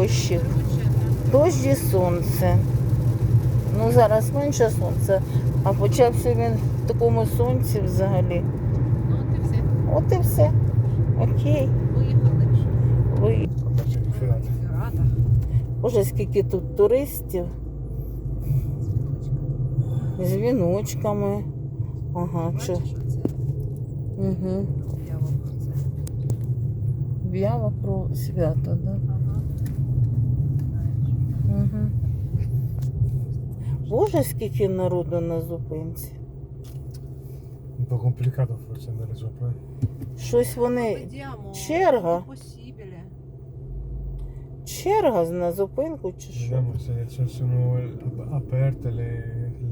дощик. Дощ і сонце. Ну зараз менше сонця, а почався він в такому сонці взагалі. Ну, от і все. От і все. Окей. Виїхали. Ви... Faccio Боже, скільки тут туристів з віночками. Ага, чи... Угу. про про свято, так? Да? Угу. Боже, скільки народу на зупинці. Complicato forse andare sopra. eh. Щось вони. Possibile. Черга на зупинку чи що? Vediamo se se sono ap- aperte le,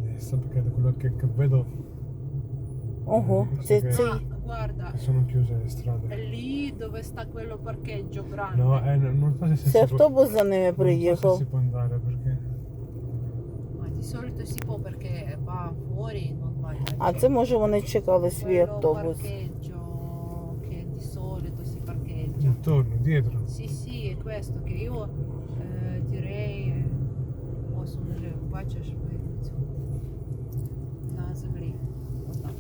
le da quello che, che vedo Ого, це. Ah, guarda, sono chiuse le strade. lì dove sta quello parcheggio grande. No, eh, no- non so se, se Це автобус за ними non so se приїхав. si può andare perché Ma di solito si può perché va fuori non va in А це може вони чекали свій Quello автобус. parcheggio che di solito si parcheggia. intorno, dietro. Sì, sì, è questo che io eh, direi eh, ось он вже бачиш вулицю. На землі. Отак.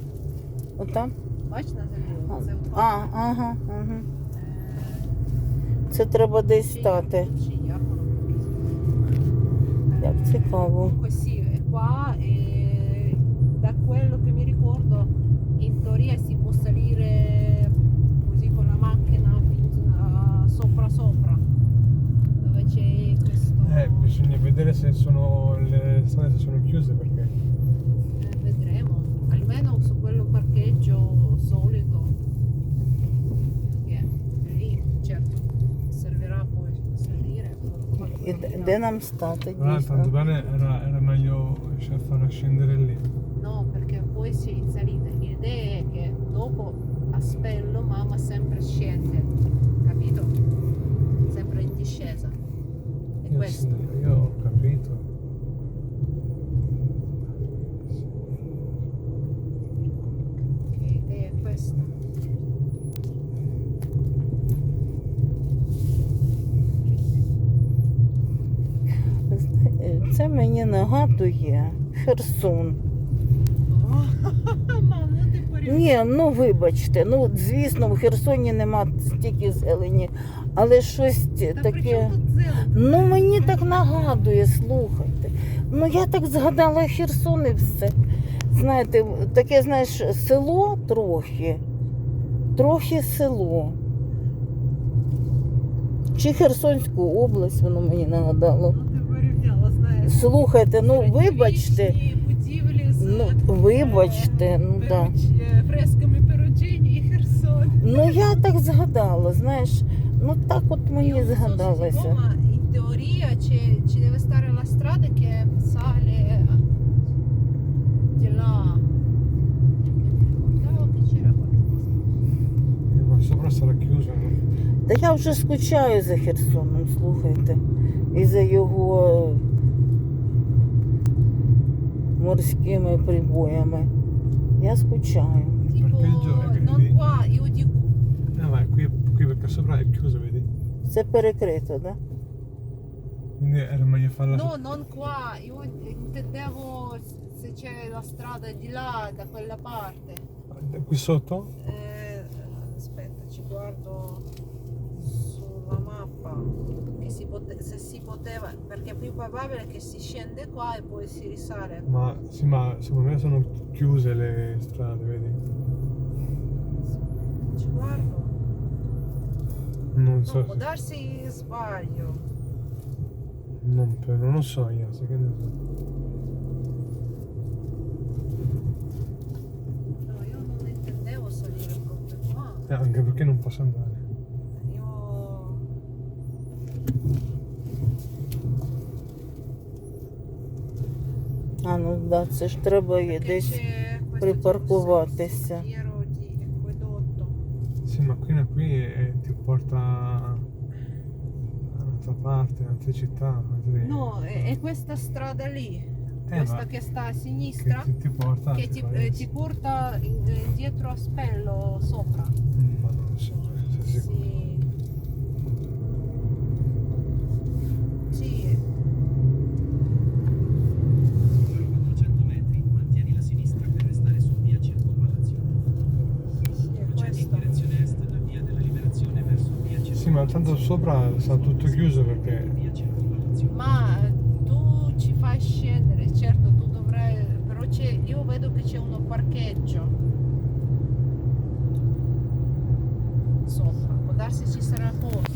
Отам? Бач на землі? А, Це А, ага, угу. Е, Це треба десь стати. Як цікаво. Qua e da quello che mi ricordo in teoria si può salire così con la macchina fin- a- sopra sopra dove c'è questo Eh, bisogna vedere se sono le strade se sono chiuse perché Eh, vedremo. Almeno su quello parcheggio solito che è lì certo servirà Denham State. Ah, tanto bene era, era meglio cioè, farla scendere lì. No, perché poi si risalita. L'idea è che dopo a Spello mamma sempre scende, capito? Sempre in discesa. E io questo. Sì, io ho capito. Це мені нагадує Херсон. Ну. Ні, ну вибачте, ну звісно, в Херсоні нема стільки зелені, але щось Та таке. Ну мені так нагадує, слухайте. Ну я так згадала Херсон і все. Знаєте, таке, знаєш, село трохи. Трохи село. Чи Херсонську область воно мені нагадало. Ну ти порівняла, знаєш. Слухайте, ну вибачте. Будівлі з Ну, вибачте, ну так. е, фресками Перуджині і Херсон. Ну я так згадала, знаєш, ну так от мені згадалося. in teoria c'è, ci deve stare la strada che sale di là. Ricordavo che c'era qualcosa. Ma sopra sarà chiuso. no? Та я вже скучаю за Херсоном, слухайте. І за його морськими прибоями. Я скучаю. Tipo, Parcheggio è non lì. qua, io dico, Eh, ma è qui, qui perché sopra è chiuso, vedi? Це перекрито, так? Да? Quindi era meglio farla no, non qua, io intendevo se c'è la strada di là, da quella parte. sopra. Qui sotto? Eh, aspetta, ci guardo sulla mappa che si pote- se si poteva, perché è più probabile che si scende qua e poi si risale. Ma sì, ma secondo me sono chiuse le strade, vedi? Ci guardo. Non No, so può se... darsi sbaglio. Non, non lo so io, sai che ne so. No, io non intendevo salire proprio qua. Eh, anche perché non posso andare. Io А ну да, це ж треба є perché десь. c'è questo припаркуватися. sentiero di acquedotto. Sì, ma qui, qui eh, ti porta da un'altra parte, in altre città. altri- No, è, è questa strada lì, Eh, questa ma che sta a che sinistra. ti, ti porta che altri ti, eh, paesi. ti porta in- eh, dietro a spello sopra. Mm, Ma non lo so, eh, sei sicuro. Ma tanto sopra sta tutto chiuso perché Ma eh, tu ci fai scendere, certo tu dovrai, però io vedo che c'è uno parcheggio. Sopra, può darsi ci sarà posto,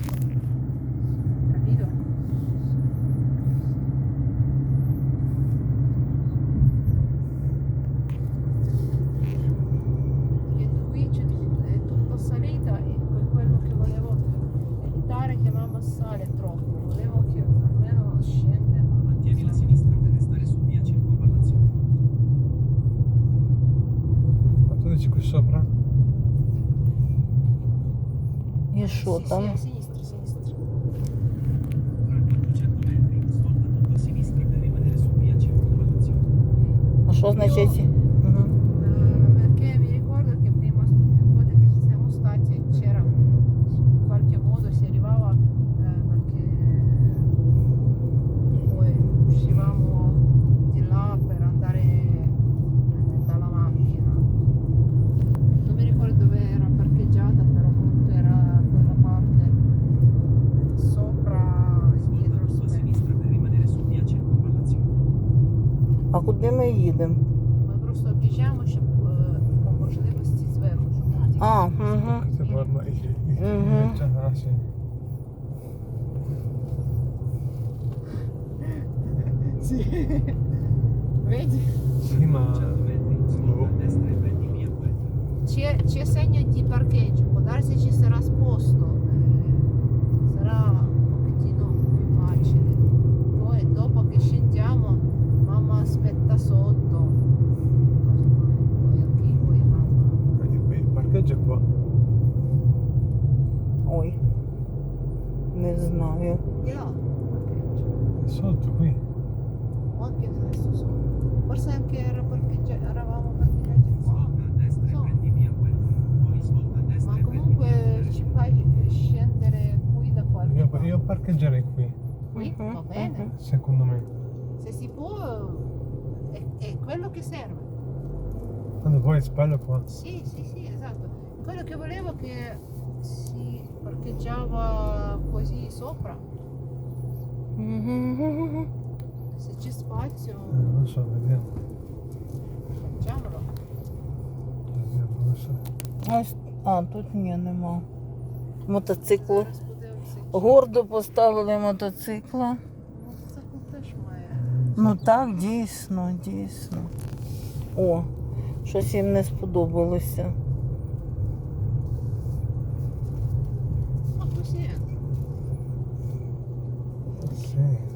via Circonvallazione. А що значить? А куди ми їдемо? Ми просто об'їжджаємо, щоб е, по можливості зверху, щоб А, угу. Che guarda, i, i, i, Mhm. ah, sì. Vedi? Sì, ma 100 metri, svolta a destra e prendi via quella. C'è, c'è segno di parcheggio, può darsi ci sarà sposto, eh, sarà aspetta sotto. Poi anche poi mamma. il, il parcheggio è qua. Ой. Не знаю. Di là, parcheggio. È sotto qui. O anche adesso sotto. Forse anche era parcheggia- eravamo parcheggiati qua. Svolta a destra e No. prendi via quella. Poi svolta a destra Ma e prendi comunque via ci fai scendere qui da qualche Io, parte. io parcheggerei qui, Qui Mhm, va bene. mhm. secondo me. Se si può è, è quello che serve. Quando poi spello qua. Sì, sì, sì, esatto. Quello che volevo che si parcheggiava così sopra. Se c'è spazio, Eh, non so, vediamo. facciamolo. Vediamo, non so. Ось, а, тут ні, нема. Зараз чи- Гордо поставили мотоцикла. Ну так, дійсно, дійсно. О, щось їм не сподобалося.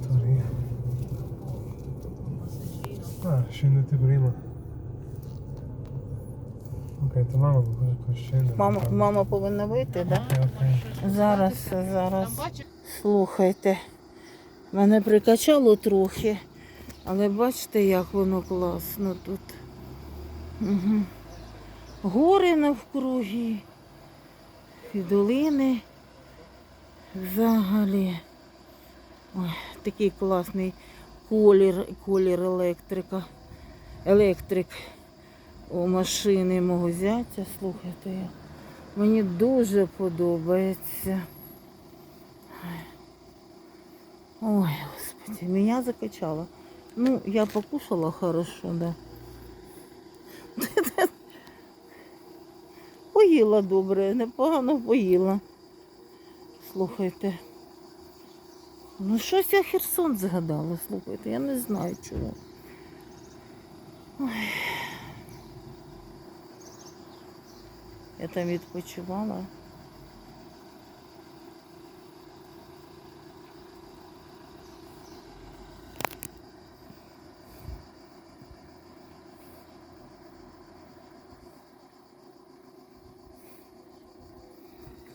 Torino. Passaggino. Ah, scendete prima. Ok, tua mamma può, può scendere. Мама, мама повинна вийти, так? Да? Окей, окей. Зараз, зараз. Слухайте, мене прикачало трохи, але бачите, як воно класно тут. Угу. Гори навкруги, і долини взагалі. Ой, такий класний колір, колір електрика. Електрик у машини мого зятя. Слухайте, мені дуже подобається. Ой, господи, меня закачало. Ну, я покушала хорошо, да. Поїла добре, непогано поїла. Слухайте. Ну, щось я Херсон згадала, слухайте, я не знаю чого. Ой. Я там відпочивала.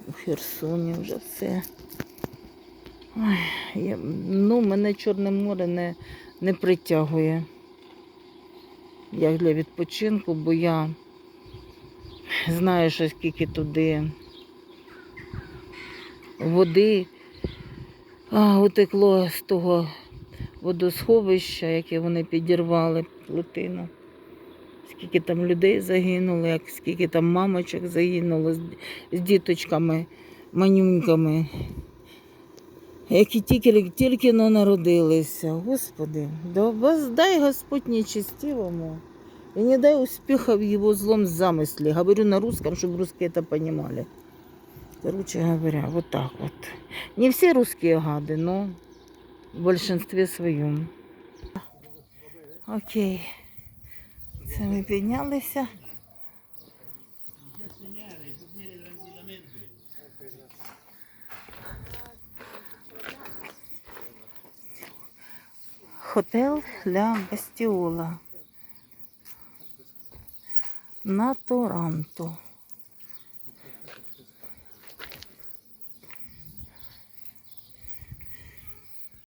У Херсоні вже все. Ой, я, ну, мене Чорне море не, не притягує. Як для відпочинку, бо я знаю, що скільки туди води а, утекло з того водосховища, яке вони підірвали плотину Скільки там людей загинуло, як скільки там мамочок загинуло з, з діточками манюньками, які тільки, тільки но народилися. Господи, да воздай Господь нечестивому. И не дай успеха в его злом замысле. Говорю на русском, чтобы русские это понимали. Короче говоря, вот так вот. Не все русские гады, но в большинстве своем. Окей. Це ми піднялися. Хотел для Бастіола. На Торанто.